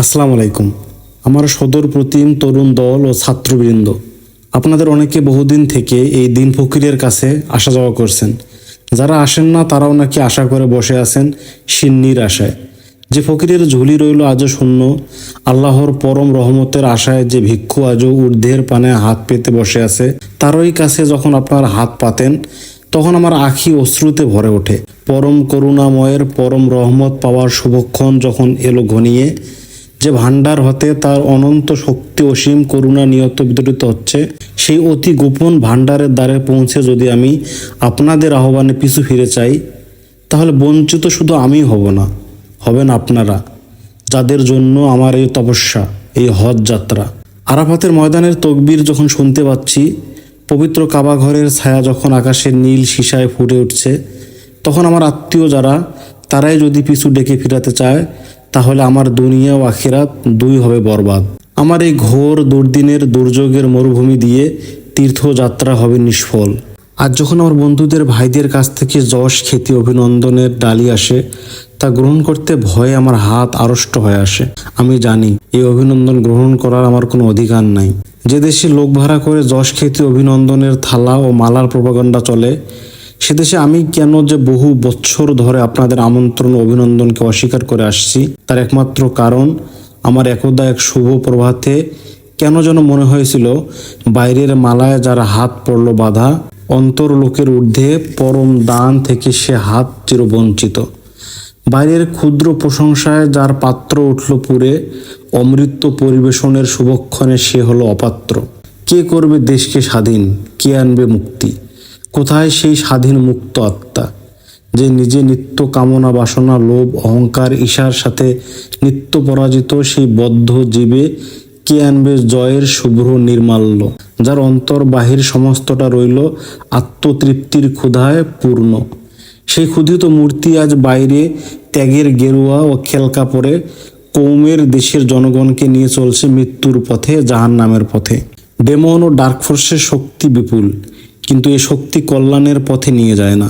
আসসালামু আলাইকুম। আমার সদর প্রতিম তরুণ দল ও ছাত্রবৃন্দ। আপনাদের অনেকে বহুদিন থেকে এই দিন ফকিরের কাছে আসা যাওয়া করছেন। যারা আসেন না, তারাও নাকি আশা করে বসে আছেন সিন্নির আশায়। যে ফকিরের ঝুলি রইল আজও শূন্য, আল্লাহর পরম রহমতের আশায় যে ভিক্ষু আজও ঊর্ধ্বের পানে হাত পেতে বসে আছে, তারই কাছে যখন আপনার হাত পাতেন, তখন আমার আখি অশ্রুতে ভরে ওঠে। পরম করুণাময়ের পরম রহমত পাওয়ার শুভক্ষণ যখন এলো ঘনিয়ে যে ভাণ্ডার হতে তার অনন্ত শক্তি অসীম করুণা নিয়ত বিতরিত হচ্ছে, সেই অতি গোপন ভাণ্ডারের দ্বারে পৌঁছে যদি আমি আপনাদের আহ্বানে পিছু ফিরে চাই, তাহলে বঞ্চিত শুধু আমি হব না, হবেন আপনারা, যাদের জন্য আমার এই তপস্যা, এই হজ যাত্রা। আরাফাতের ময়দানের তকবির যখন শুনতে পাচ্ছি, পবিত্র কাবা ঘরের ছায়া যখন আকাশের নীল সীসায় ফুটে উঠছে, তখন আমার আত্মীয় যারা, তারাই যদি পিছু ডেকে ফিরাতে চায় তাহলে আমার দুনিয়া ও আখিরাত দুই হবে বরবাদ। আমার এই ঘোর দুর্দিনের দুর্যোগের মরুভূমি দিয়ে তীর্থযাত্রা হবে নিষ্ফল। আর যখন আমার বন্ধুদের ভাইদের কাছ থেকে যশ, খ্যাতি, অভিনন্দনের ডালি আসে, তা গ্রহণ করতে ভয়ে আমার হাত আড়ষ্ট হয়ে আসে। আমি জানি, এই অভিনন্দন গ্রহণ করার আমার কোনো অধিকার নাই। যে দেশে লোক ভাড়া করে যশ, খ্যাতি, অভিনন্দনের থালা ও মালার প্রপাগণ্ডা চলে সে দেশে আমি কেন যে বহু বছর ধরে আপনাদের আমন্ত্রণ অভিনন্দনকে অস্বীকার করে আসছি, তার একমাত্র কারণ আমার একদা এক শুভ প্রভাতে কেন যেন মনে হয়েছিল বাইরের মালায় যার হাত পড়ল বাধা, অন্তর লোকের ঊর্ধ্বে পরম দান থেকে সে হাত চিরবঞ্চিত। বাইরের ক্ষুদ্র প্রশংসায় যার পাত্র উঠল পুরে, অমৃত পরিবেশনের শুভক্ষণে সে হলো অপাত্র। কে করবে দেশকে স্বাধীন? কে আনবে মুক্তি? কোথায় সেই স্বাধীন মুক্ত আত্মা, যে নিজে নিত্য কামনা বাসনা, লোভ, অহংকার, ঈশার সাথে নিত্য পরাজিত, সেই বদ্ধ জীবে কে আনবে জয়ের শুভ্র নির্মাল্য, যার অন্তর বাহির সমস্তটা রইল আত্মতৃপ্তির ক্ষুধায় পূর্ণ। সেই ক্ষুধিত মূর্তি আজ বাইরে ত্যাগের গেরুয়া ও খেলকা পরে কৌমের দেশের জনগণকে নিয়ে চলছে মৃত্যুর পথে জাহান নামের পথে। ডেমন ও ডার্ক ফোর্সের শক্তি বিপুল। কিন্তু এ শক্তি কল্যাণের পথে নিয়ে যায় না।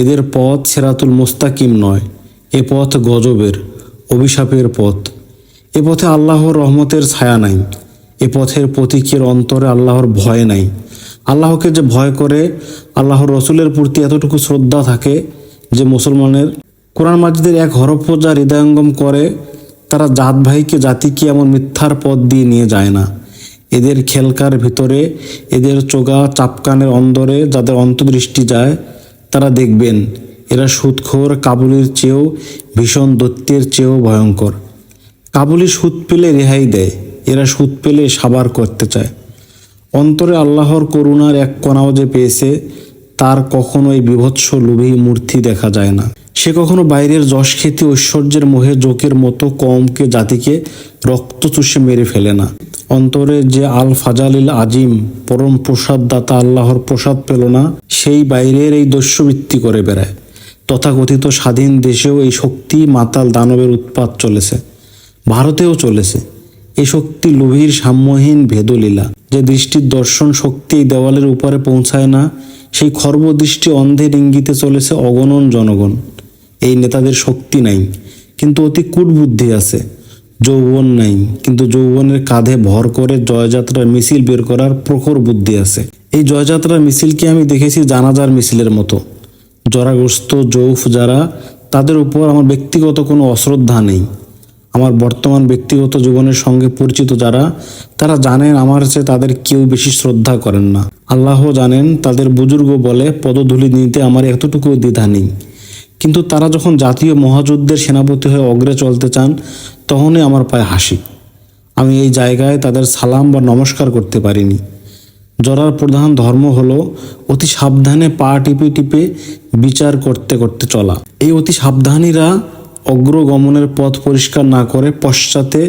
এদের পথ সেরাতুল মোস্তাকিম নয়, এ পথ গজবের, অভিশাপের পথ। এ পথে আল্লাহর রহমতের ছায়া নাই, এ পথের প্রতীকের অন্তরে আল্লাহর ভয় নাই। আল্লাহকে যে ভয় করে, আল্লাহর রসুলের প্রতি এতটুকু শ্রদ্ধা থাকে যে মুসলমানের কোরআন মাজিদের এক হরফ যা হৃদয়ঙ্গম করে, তারা জাত ভাইকে জাতিকে এমন মিথ্যার পথ দিয়ে নিয়ে যায় না। এদের খেলকার ভিতরে, এদের চোগা চাপকানের অন্দরে যাদের অন্তর্দৃষ্টি যায়, তারা দেখবেন এরা সুদখোর কাবুলির চেয়েও ভীষণ দৈত্যের চেয়েও ভয়ঙ্কর। কাবুলি সুদ পেলে রেহাই দেয়, এরা সুদ পেলে সাবার করতে চায়। অন্তরে আল্লাহর করুণার এক কণাও যে পেয়েছে, তার কখনো এই বিভৎস লোভী মূর্তি দেখা যায় না। সে কখনো বাইরের যশ খ্যাতি ঐশ্বর্যের মোহে জোকের মতো কমকে জাতিকে রক্ত চুষে মেরে ফেলে না। অন্তরে যে আল ফাজালিল আজিম, পরম প্রসাদ দাতা আল্লাহর প্রসাদ পেল না, সেই বাইরের এই দস্যবৃত্তি করে বেড়ায়। তথাকথিত স্বাধীন দেশেও এই শক্তি মাতাল দানবের উৎপাত চলেছে। ভারতেও চলেছে। এই শক্তি লোভীর সাম্যহীন ভেদলীলা, যে দৃষ্টির দর্শন শক্তি এই দেওয়ালের উপরে পৌঁছায় না, সেই খর্বদৃষ্টি অন্ধের ইঙ্গিতে চলেছে অগণন জনগণ। এই নেতাদের শক্তি নাই, কিন্তু অতি কূটবুদ্ধি আছে, যৌবন নাই, কিন্তু যৌবনের কাঁধে ভর করে জয়যাত্রার মিছিল বের করার প্রখর বুদ্ধি আছে। এই জয়যাত্রার মিছিলকে আমি দেখেছি জানাজার মিছিলের মতো? জরাগ্রস্ত যৌফ যারা, তাদের উপর আমার ব্যক্তিগত কোনো অশ্রদ্ধা নেই। আমার বর্তমান ব্যক্তিগত জীবনের সঙ্গে পরিচিত যারা, তারা জানেন আমার চেয়ে তাদের কেউ বেশি শ্রদ্ধা করেন না। আল্লাহ জানেন, তাদের বুজুর্গ বলে পদধূলি নিতে আমার এতটুকু দ্বিধা নেই। কিন্তু তারা যখন জাতীয় মহাযুদ্ধের সেনাপতি হয়ে অগ্রে চলতে চান, তখনই আমার পায়ে হাসি। আমি এই জায়গায় তাদের সালাম বা নমস্কার করতে পারিনি। জরার প্রধান ধর্ম হলো অতি সাবধানে পা টিপে টিপে বিচার করতে করতে চলা। এই অতি সাবধানীরা অগ্রগমনের পথ পরিষ্কার না করে পশ্চাতে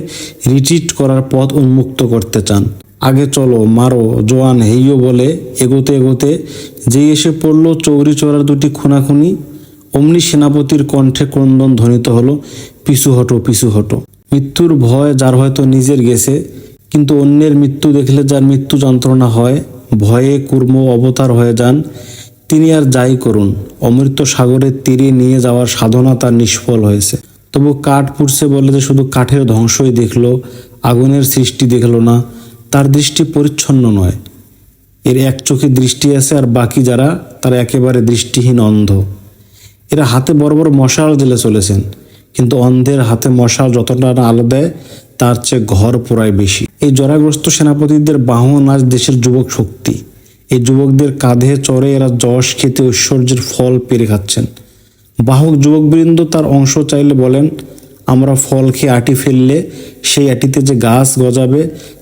রিট্রিট করার পথ উন্মুক্ত করতে চান। আগে চলো, মারো, জোয়ান হেইও বলে এগোতে এগোতে যেই এসে পড়ল চৌরি চৌরার দুটি খুনাখুনি অমনি সেনাপতির কণ্ঠে ক্রন্দন ধ্বনিত হলো, পিছু হটো পিছু হটো। মৃত্যুর ভয় যার হয়তো নিজের গেছে, কিন্তু অন্যের মৃত্যু দেখলে যার মৃত্যু যন্ত্রণা হয়, ভয়ে কুর্ম অবতার হয়ে যান, তিনি আর যাই করুন, অমৃত সাগরের তীরে নিয়ে যাওয়ার সাধনা তার নিষ্ফল হয়েছে। তবু কাঠ পুড়ছে বলে যে শুধু কাঠের ধ্বংসই দেখল, আগুনের সৃষ্টি দেখল না, তার দৃষ্টি পরিচ্ছন্ন নয়। এর এক চোখে দৃষ্টি আছে আর বাকি যারা, তারা একেবারে দৃষ্টিহীন অন্ধ। এরা হাতে বড় বড় মশাল জেলে চলেছেন। কিন্তু অন্ধের হাতে মশাল যতটা আলো দেয়, তার চেয়ে ঘর পোড়ায় বেশি। এই জরাগ্রস্ত সেনাপতিদের বাহন আজ দেশের যুবক শক্তি। এই যুবকদের কাঁধে চড়ে এরা যশ খেতে ঐশ্বর্যের ফল পেরে খাচ্ছেন। বাহক যুবকবৃন্দ তার অংশ চাইলে বলেন, আমরা ফল খেয়ে আটি ফেললে সেই আটিতে যে গাছ গজাবে,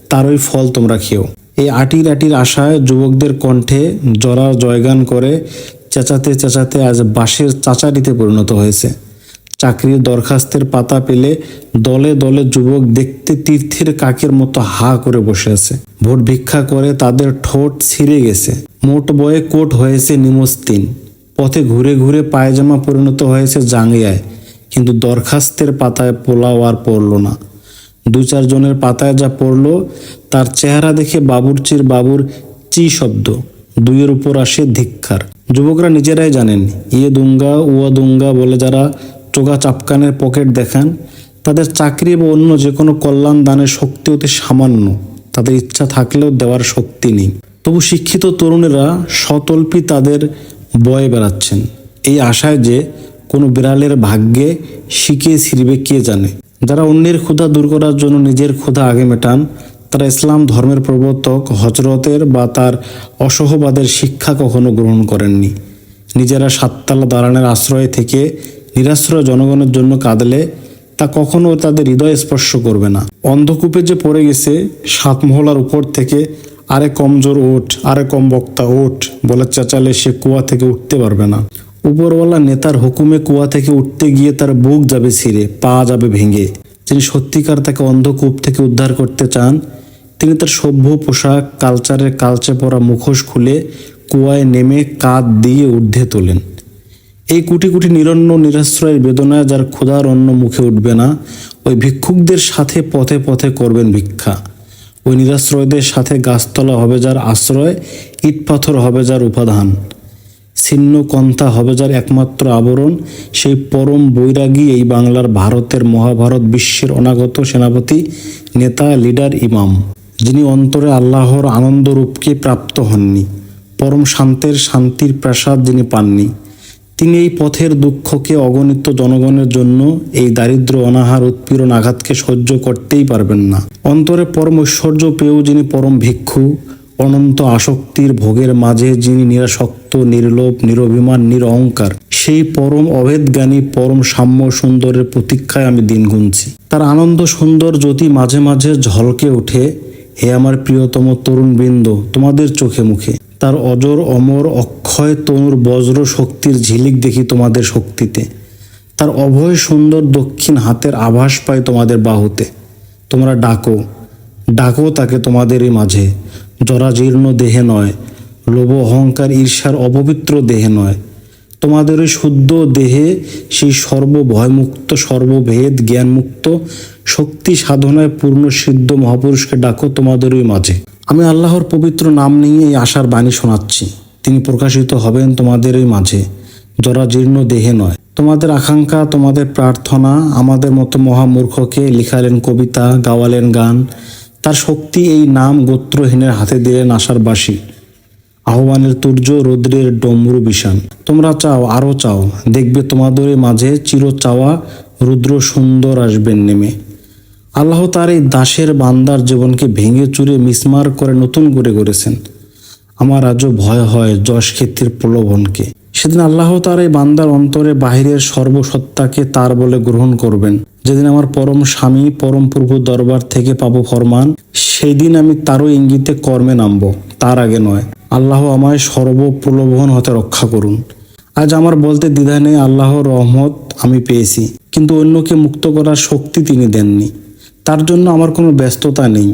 তার ওই ফল তোমরা খেও। এই আটির আটির আশায় যুবকদের কণ্ঠে জরা জয়গান করে চেঁচাতে চেঁচাতে আজ বাঁশের চাচারিতে পরিণত হয়েছে। চাকরির দরখাস্তের পাতা পেলে দলে দলে যুবক দেখতে তীর্থের কাকের মতো হা করে বসে আছে। ভোট ভিক্ষা করে তাদের ঠোঁট ছিঁড়ে গেছে। মোট বয়ে কোট হয়েছে নিমস্তিন পথে ঘুরে ঘুরে পায়জামা পরিণত হয়েছে জাঙ্গিয়ায়, কিন্তু দরখাস্তের পাতায় পোলাও আর পড়ল না। দু চারজনের পাতায় যা পড়ল, তার চেহারা দেখে বাবুরচির বাবুর চি শব্দ। দুইয়ের উপর আসে ধিক্কার। যুবকরা নিজেরাই জানেন ইয়ে দুঙ্গা, উয়া দুঙ্গা বলে যারা চোগা চাপকানের পকেট দেখান, তাদের চাকরি বা অন্য যে কোনো কল্যাণ দানের শক্তি অতি সামান্য। তাদের ইচ্ছা থাকলেও দেওয়ার শক্তি নেই। তবু শিক্ষিত তরুণেরা সতল্পি তাদের বয়ে বেড়াচ্ছেন। এই আশায় যে কোনো বিড়ালের ভাগ্যে শিখিয়ে ছিঁড়বে কে জানে? যারা অন্যের ক্ষুধা দূর করার জন্য নিজের ক্ষুধা আগে মেটান তারা ইসলাম ধর্মের প্রবর্তক, হজরতের বা তার অসহবাদের শিক্ষা কখনো গ্রহণ করেননি। নিজেরা সাততলা দালানের আশ্রয় থেকে নিরাশ্রয় জনগণের জন্য কাঁদলে তা কখনো তাদের হৃদয় স্পর্শ করবে না। অন্ধকূপে যে পড়ে গেছে সাত মহলার উপর থেকে আরে কমজোর ওঠ, আরে কম বক্তা ওঠ বলে চেঁচালে সে কুয়া থেকে উঠতে পারবে না। উপরওয়ালা নেতার হুকুমে কুয়া থেকে উঠতে গিয়ে তার বুক যাবে ছিঁড়ে, পা যাবে ভেঙে। যিনি সত্যিকার তাকে অন্ধকূপ থেকে উদ্ধার করতে চান তিনি তার সভ্য পোশাক কালচারের কালচে পরা মুখোশ খুলে কুয়ায় নেমে কাঁধ দিয়ে ঊর্ধ্বে তোলেন। এই কোটি কোটি নিরন্ন নিরাশ্রয়ের বেদনায় যার ক্ষুধার অন্য মুখে উঠবে না, ওই ভিক্ষুকদের সাথে পথে পথে করবেন ভিক্ষা। ওই নিরাশ্রয়দের সাথে গাছতলা হবে যার আশ্রয়, ইট পাথর হবে যার উপাদান। ছিন্ন কন্থা হবে যার একমাত্র আবরণ, সেই পরম বৈরাগী এই বাংলার ভারতের মহাভারত বিশ্বের অনাগত সেনাপতি, নেতা লিডার ইমাম যিনি অন্তরে আল্লাহর আনন্দরূপকে প্রাপ্ত হননি, পরম শান্তের শান্তির প্রাসাদ যিনি পাননি, তিনি এই পথের দুঃখকে অগণিত জনগণের জন্য এই দারিদ্র অনাহার উৎপীড়ন আঘাতকে সহ্য করতেই পারবেন না। অন্তরে পরম ঐশ্বর্য পেয়েও যিনি পরম ভিক্ষু, অনন্ত আসক্তির ভোগের মাঝে যিনি নিরাসক্ত, নির্লোভ, নিরভিমান, নিরহংকার, সেই পরম অভেদজ্ঞানী পরম সাম্য সুন্দরের প্রতীক্ষায় আমি দিন গুনছি। তার আনন্দ সুন্দর জ্যোতি মাঝে মাঝে ঝলকে ওঠে হে আমার প্রিয়তম তরুণ বৃন্দ তোমাদের চোখে মুখে। তার অজর, অমর, অক্ষয়, তনুর, বজ্র শক্তির ঝিলিক দেখি তোমাদের শক্তিতে। তার অভয় সুন্দর দক্ষিণ হাতের আভাস পায় তোমাদের বাহুতে। তোমরা ডাকো ডাকো তাকে তোমাদেরই মাঝে। জরাজীর্ণ দেহে নয়, লোভ অহংকার ঈর্ষার অপবিত্র দেহে নয়। তোমাদের ওই শুদ্ধ দেহে সেই সর্বভয়মুক্ত, সর্বভেদ জ্ঞানমুক্ত, শক্তি সাধনায় পূর্ণ সিদ্ধ মহাপুরুষকে ডাকো তোমাদের ওই মাঝে। আমি আল্লাহর পবিত্র নাম নিয়ে এই আশার বাণী শোনাচ্ছি। তিনি প্রকাশিত হবেন তোমাদের ওই মাঝে। জরাজীর্ণ দেহে নয়। তোমাদের আকাঙ্ক্ষা, তোমাদের প্রার্থনা, আমাদের মতো মহামূর্খকে লিখালেন কবিতা, গাওয়ালেন গান, তার শক্তি এই নাম গোত্রহীনের হাতে দিলেন আশার বাসী আহ্বানের তুর্য রৌদ্রের ডমরু বিষান। তোমরা চাও আরও চাও। দেখবে তোমাদের মাঝে চির চাওয়া রুদ্র সুন্দর আসবেন নেমে। আল্লাহ তার এই দাসের বান্দার জীবনকে ভেঙে চুরে মিসমার করে নতুন করে করেছেন আমার আজও ভয় হয় যশ খ্যাতির প্রলোভনকে। সেদিন আল্লাহ তার এই বান্দার অন্তরে বাহিরের সর্বসত্তাকে তার বলে গ্রহণ করবেন। যেদিন আমার পরম স্বামী, পরম প্রভু দরবার থেকে পাবো ফরমান সেই দিন আমি তারও ইঙ্গিতে কর্মে নামবো। তার আগে নয়। আল্লাহ আমায় সর্বপ্রলোভন হতে রক্ষা করুন। আজ আমার বলতে দ্বিধা নেই আল্লাহর রহমত আমি পেয়েছি, কিন্তু অন্যকে মুক্ত করার শক্তি তিনি দেননি। তার জন্য আমার কোনো ব্যস্ততা নেই।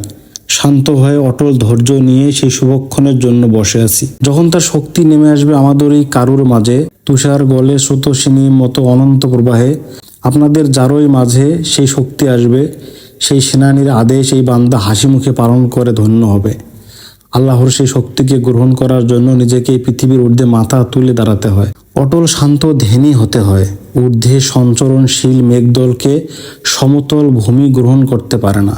শান্ত হয়ে, অটল ধৈর্য নিয়ে সেই শুভক্ষণের জন্য বসে আছি। যখন তার শক্তি নেমে আসবে আমাদের এই কারুর মাঝে, তুষার গলে স্রোতসিনীর মতো অনন্ত প্রবাহে, আপনাদের যারই মাঝে সেই শক্তি আসবে, সেই সেনানীর আদেশ এই বান্দা হাসি মুখে পালন করে ধন্য হবে। আল্লাহর সেই শক্তিকে গ্রহণ করার জন্য নিজেকে পৃথিবীর ঊর্ধ্বে মাথা তুলে দাঁড়াতে হয়। অটল, শান্ত, ধ্যানী হতে হয়। ঊর্ধ্বে সঞ্চরণশীল মেঘদলকে সমতল ভূমি গ্রহণ করতে পারে না।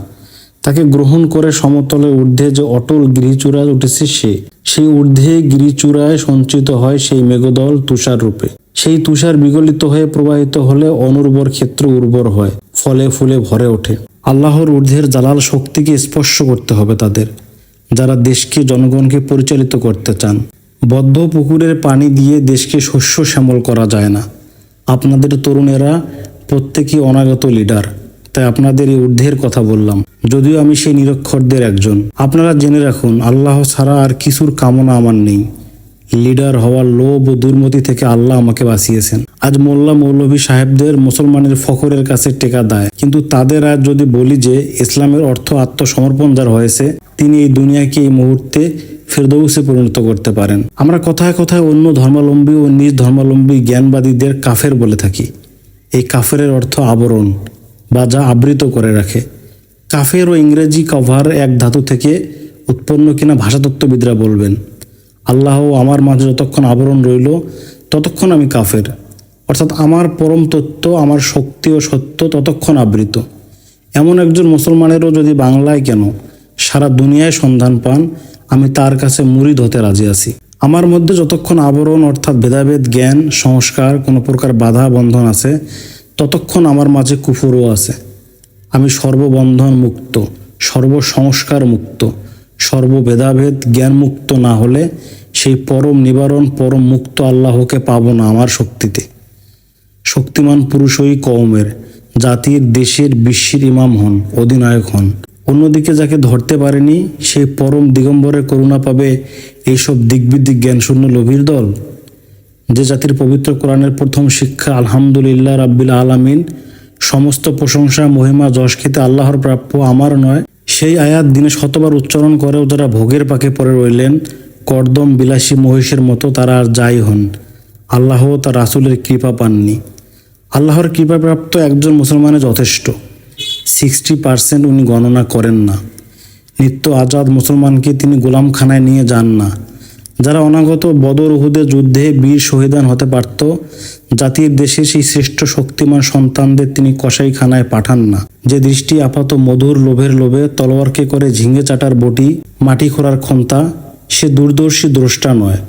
তাকে গ্রহণ করে সমতলের ঊর্ধ্বে যে অটল গিরিচূড়ায় উঠেছে সে, সেই ঊর্ধ্বে গিরিচূড়ায় সঞ্চিত হয় সেই মেঘদল তুষার রূপে সেই তুষার বিগলিত হয়ে প্রবাহিত হলে অনুর্বর ক্ষেত্র উর্বর হয়, ফলে ফুলে ভরে ওঠে। আল্লাহর ঊর্ধ্বের জালাল শক্তিকে স্পর্শ করতে হবে তাদের। যারা দেশকে, জনগণকে পরিচালিত করতে চান। বদ্ধ পুকুরের পানি দিয়ে দেশকে শস্য শ্যামল করা যায় না। আপনাদের তরুণেরা প্রত্যেকই অনাগত লিডার, তাই আপনাদের এই ঊর্ধ্বের কথা বললাম। যদিও আমি সেই নিরক্ষরদের একজন। আপনারা জেনে রাখুন, আল্লাহ ছাড়া আর কিছুর কামনা আমার নেই। লিডার হওয়ার লোভ ও দুর্মতি থেকে আল্লাহ আমাকে বাঁচিয়েছেন। আজ মোল্লা মৌলভী সাহেবদের মুসলমানের ফখরের কাছে টেকা দেয়। কিন্তু তাদের আজ যদি বলি যে, ইসলামের অর্থ আত্মসমর্পণ যার হয়েছে তিনি এই দুনিয়াকে এই মুহূর্তে ফেরদৌসে পরিণত করতে পারেন। আমরা কথায় কথায় অন্য ধর্মাবলম্বী ও নিজ ধর্মাবলম্বী জ্ঞানবাদীদের কাফের বলে থাকি। এই কাফেরের অর্থ আবরণ বা যা আবৃত করে রাখে। কাফের ও ইংরেজি কভার এক ধাতু থেকে উৎপন্ন কিনা ভাষাতত্ত্ববিদরা বলবেন, আল্লাহ আমার মাঝে যতক্ষণ আবরণ রইল, ততক্ষণ আমি কাফের। অর্থাৎ আমার পরম তত্ত্ব, আমার শক্তি ও সত্য ততক্ষণ আবৃত। এমন একজন মুসলমানেরও যদি বাংলায় কেন সারা দুনিয়ায় সন্ধান পান, আমি তার কাছে মুরিদ হতে রাজি আছি। আমার মধ্যে যতক্ষণ আবরণ, অর্থাৎ ভেদাভেদ, জ্ঞান, সংস্কার, কোনো প্রকার বাধা, বন্ধন আছে, ততক্ষণ আমার মাঝে কুফুরও আছে। আমি সর্ববন্ধন মুক্ত, সর্বসংস্কার মুক্ত, সর্বভেদাভেদ জ্ঞান মুক্ত না হলে সেই পরম নিবারণ, পরম মুক্ত আল্লাহকে পাব না আমার শক্তিতে। শক্তিমান পুরুষই কওমের, জাতির, দেশের, বিশ্বের ইমাম হন, অধিনায়ক হন। অন্যদিকে যাকে ধরতে পারেনি সেই পরম দিগম্বরে করুণা পাবে এইসব দিগ্বিদিক জ্ঞানশূন্য লোভীর দল। যে জাতির পবিত্র কোরআনের প্রথম শিক্ষা, আলহামদুলিল্লাহ রাব্বিল আলামিন, সমস্ত প্রশংসা, মহিমা, যশ খেতে আল্লাহর প্রাপ্য আমার নয়, সেই আয়াত দিনে শতবার উচ্চারণ করেও যারা ভোগের পাকে পড়ে রইলেন, কর্দম বিলাসী মহিষের মতো তারা আর যাই হন। আল্লাহ তার রাসুলের কৃপা পাননি। আল্লাহর কৃপাপ্রাপ্ত একজন মুসলমানের যথেষ্ট। সিক্সটি পার্সেন্ট উনি গণনা করেন না। নিত্য আজাদ মুসলমানকে তিনি গোলামখানায় নিয়ে যান না। যারা অনাগত বদর উহুদের যুদ্ধে বীর শহীদান হতে পারত, জাতির দেশে সেই শ্রেষ্ঠ শক্তিমান সন্তানদের তিনি কসাইখানায় পাঠান না। যে দৃষ্টি আপাত মধুর লোভের লোভে তলোয়ারকে করে ঝিঙে চাটার বটি, মাটি খোঁড়ার ক্ষমতা, সে দূরদর্শী দ্রষ্টা নয়।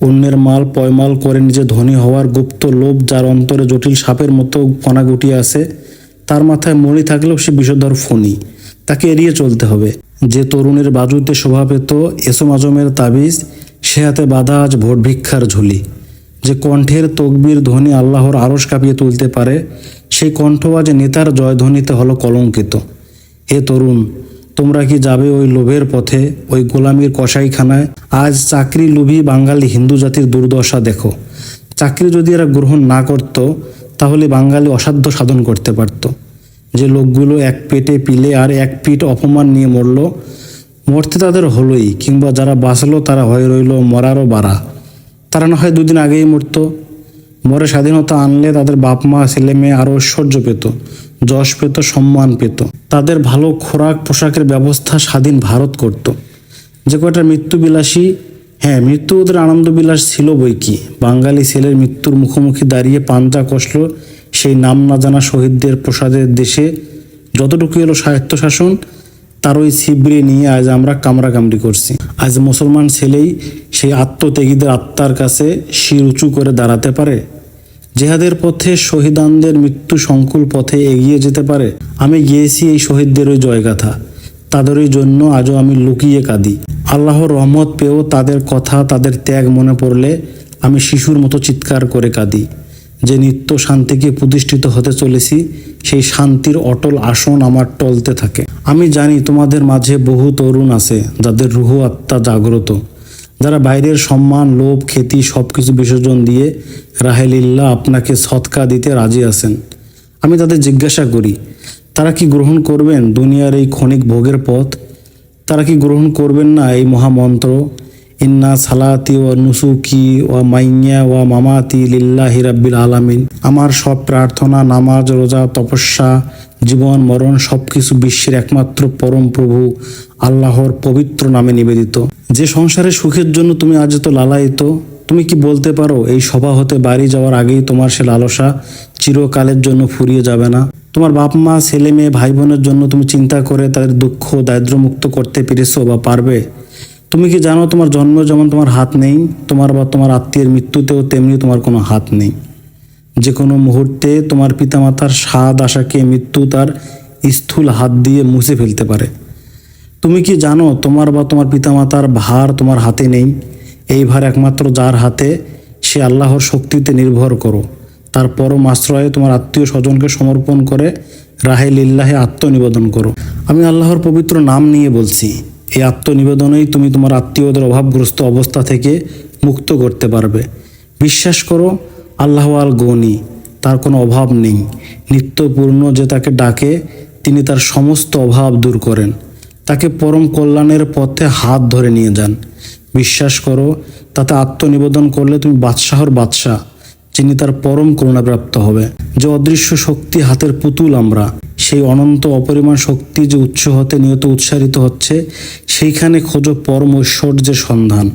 অন্যের মাল পয়মাল করে নিজে ধনী হওয়ার গুপ্ত লোভ যার অন্তরে জটিল সাপের মতো কণা গুটিয়ে আছে তার মাথায় মণি থাকলেও সে বিষধর ফণি। তাকে এড়িয়ে চলতে হবে। যে তরুণের বাজুতে শোভা পেত এসম আজমের তাবিজ, সে হাতে বাধা আজ ভোট ভিক্ষার ঝুলি। যে কণ্ঠের তকবির ধ্বনি আল্লাহর আরশ কাঁপিয়ে তুলতে পারে, সেই কণ্ঠ আজ নেতার জয়ধ্বনিতে হলো কলঙ্কিত। হে তরুণ, তোমরা কি যাবে ওই লোভের পথে, ওই গোলামির কসাইখানায়? আজ চাকরি লোভী বাঙালি হিন্দু জাতির দুর্দশা দেখো। চাকরি যদি এরা গ্রহণ না করত, তাহলে বাঙালি অসাধ্য সাধন করতে পারত। যে লোকগুলো এক পেটে পিলে আর এক পিঠ অপমান নিয়ে মরল, মরতে তাদের হলোই, কিংবা যারা বাঁচলো তারা হয়ে রইল মরারও বাড়া তারা না হয় দুদিন আগেই মরতো। মরে স্বাধীনতা আনলে তাদের বাপ মা ছেলে মেয়ে আরও ঐশ্বর্য পেত, যশ পেত, সম্মান পেত। তাদের ভালো খোরাক পোশাকের ব্যবস্থা স্বাধীন ভারত করত। যে কয়টা মৃত্যু বিলাসী? হ্যাঁ মৃত্যু ওদের আনন্দ বিলাস ছিল বই কি বাঙালি ছেলের মৃত্যুর মুখোমুখি দাঁড়িয়ে পাঞ্জা কষল সেই নাম না জানা শহীদদের প্রসাদের দেশে যতটুকু এলো স্বায়ত্তশাসন তার ওই ছিবড়ে নিয়ে আজ আমরা কামড়াকামড়ি করছি। আজ মুসলমান ছেলেই সেই আত্মত্যাগীদের আত্মার কাছে শির উঁচু করে দাঁড়াতে পারে? জেহাদের পথে শহীদানদের মৃত্যু সংকুল পথে এগিয়ে যেতে পারে? আমি গিয়েছি এই শহীদদের ওই জয়গাথা। তাদেরই জন্য আজও আমি লুকিয়ে কাঁদি। আল্লাহর রহমত পেয়েও তাদের কথা, তাদের ত্যাগ মনে পড়লে আমি শিশুর মতো চিৎকার করে কাঁদি। যে নিত্য শান্তিকে প্রতিষ্ঠিত হতে চলেছি, সেই শান্তির অটল আসন আমার টলতে থাকে। আমি জানি তোমাদের মাঝে বহু তরুণ আছে, যাদের রুহ আত্মা জাগ্রত। যারা বাইরের সম্মান, লোভ খ্যাতি সব কিছু বিসর্জন দিয়ে রাহেলিল্লাহ আপনাকে সৎকা দিতে রাজি আছেন। আমি তাদের জিজ্ঞাসা করি, তারা কি গ্রহণ করবেন দুনিয়ার এই ক্ষণিক ভোগের পথ? তারা কি গ্রহণ করবেন না এই মহামন্ত্র? ইন্না সালাতি ও নুসুকি ও মাইয়া ও মামাতি লিল্লাহি রাব্বিল আলামিন। আমার সব প্রার্থনা, নামাজ, রোজা, তপস্যা, জীবন, মরণ সবকিছু বিশ্বের একমাত্র পরম প্রভু আল্লাহর পবিত্র নামে নিবেদিত। যে সংসারে সুখের জন্য তুমি আজ তো লালায়িত, তুমি কি বলতে পারো এই সভা হতে বাড়ি যাওয়ার আগেই তোমার সে লালসা চিরকালের জন্য ফুরিয়ে যাবে না? তোমার বাপ মা ছেলে মেয়ে ভাই বোনের জন্য তুমি চিন্তা করে তাদের দুঃখ দারিদ্র্যমুক্ত করতে পেরেছ বা পারবে? তুমি কি জানো তোমার জন্ম যেমন তোমার হাত নেই, তোমার বা তোমার আত্মীয়ের মৃত্যুতেও তেমনি তোমার কোনো হাত নেই। যে কোনো মুহূর্তে তোমার পিতামাতার স্বাদ, আশাকে, মৃত্যু তার স্থূল হাত দিয়ে মুছে ফেলতে পারে। তুমি কি জানো তোমার বা তোমার পিতামাতার ভার তোমার হাতে নেই? এই ভার একমাত্র যার হাতে সে আল্লাহর শক্তিতে নির্ভর করো। তার পরম আশ্রয়ে তোমার আত্মীয় স্বজনকে সমর্পণ করে, রাহে লিল্লাহে আত্মনিবেদন করো। আমি আল্লাহর পবিত্র নাম নিয়ে বলছি। এই আত্মনিবেদনেই তুমি তোমার আত্মীয়দের অভাবগ্রস্ত অবস্থা থেকে মুক্ত করতে পারবে। বিশ্বাস করো, আল্লাহ আল গনি, তার কোনো অভাব নেই। নিত্যপূর্ণ যে তাকে ডাকে, তিনি তার সমস্ত অভাব দূর করেন। তাকে পরম কল্যাণের পথে হাত ধরে নিয়ে যান। বিশ্বাস করো, তাতে আত্মনিবেদন করলে তুমি বাদশাহর বাদশাহ, যিনি তার পরম করুণাপ্রাপ্ত হবে। যে অদৃশ্য শক্তি হাতের পুতুল আমরা সেই অনন্ত অপরিমাণ শক্তি যে উৎস হতে নিয়ত উৎসারিত হচ্ছে, সেইখানে খোঁজো পরম ঐশ্বর্যের সন্ধান।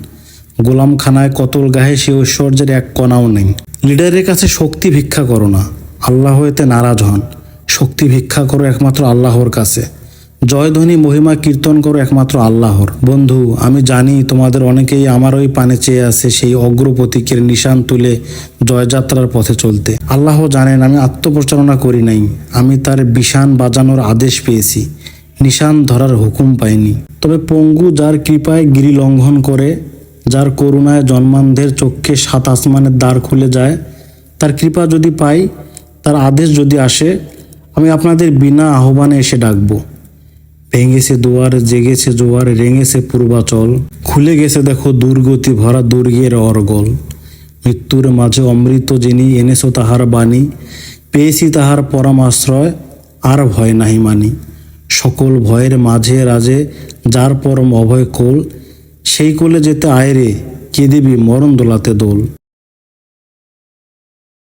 গোলামখানায় কতল গাহে সেই ঐশ্বর্যের এক কণাও নেই। লিডারের কাছে শক্তি ভিক্ষা করো না, আল্লাহ এতে নারাজ হন। শক্তি ভিক্ষা করো একমাত্র আল্লাহর কাছে। জয়ধ্বনি, মহিমা, কীর্তন করো একমাত্র আল্লাহর। বন্ধু, আমি জানি তোমাদের অনেকেই আমার ওই পানে চেয়ে আছে সেই অগ্রপতিকের নিশান তুলে জয়যাত্রার পথে চলতে। আল্লাহ জানেন, আমি আত্মপ্রচারণা করি নাই। আমি তার বিশান বাজানোর আদেশ পেয়েছি। নিশান ধরার হুকুম পাইনি। তবে পঙ্গু যার কৃপায় গিরি লঙ্ঘন করে, যার করুণায় জন্মান্ধের চক্ষে সাত আসমানের দ্বার খুলে যায়, তার কৃপা যদি পাই, তার আদেশ যদি আসে, আমি আপনাদের বিনা আহ্বানে এসে ডাকবো। ভেঙেছে দুয়ার, জেগেছে জোয়ার, রেঙেছে পূর্বাচল। খুলে গেছে দেখো দুর্গতি ভরা দুর্গের অর্গল। মৃত্যুর মাঝে অমৃত যিনি, এনেছো তাহার বাণী। পেয়েছি তাহার পরমাশ্রয় আর ভয় নাহি মানি। সকল ভয়ের মাঝে রাজে, যার পরম অভয় কোল, সেই কোলে যেতে আয়রে কে দিবি মরণ দোলাতে দোল।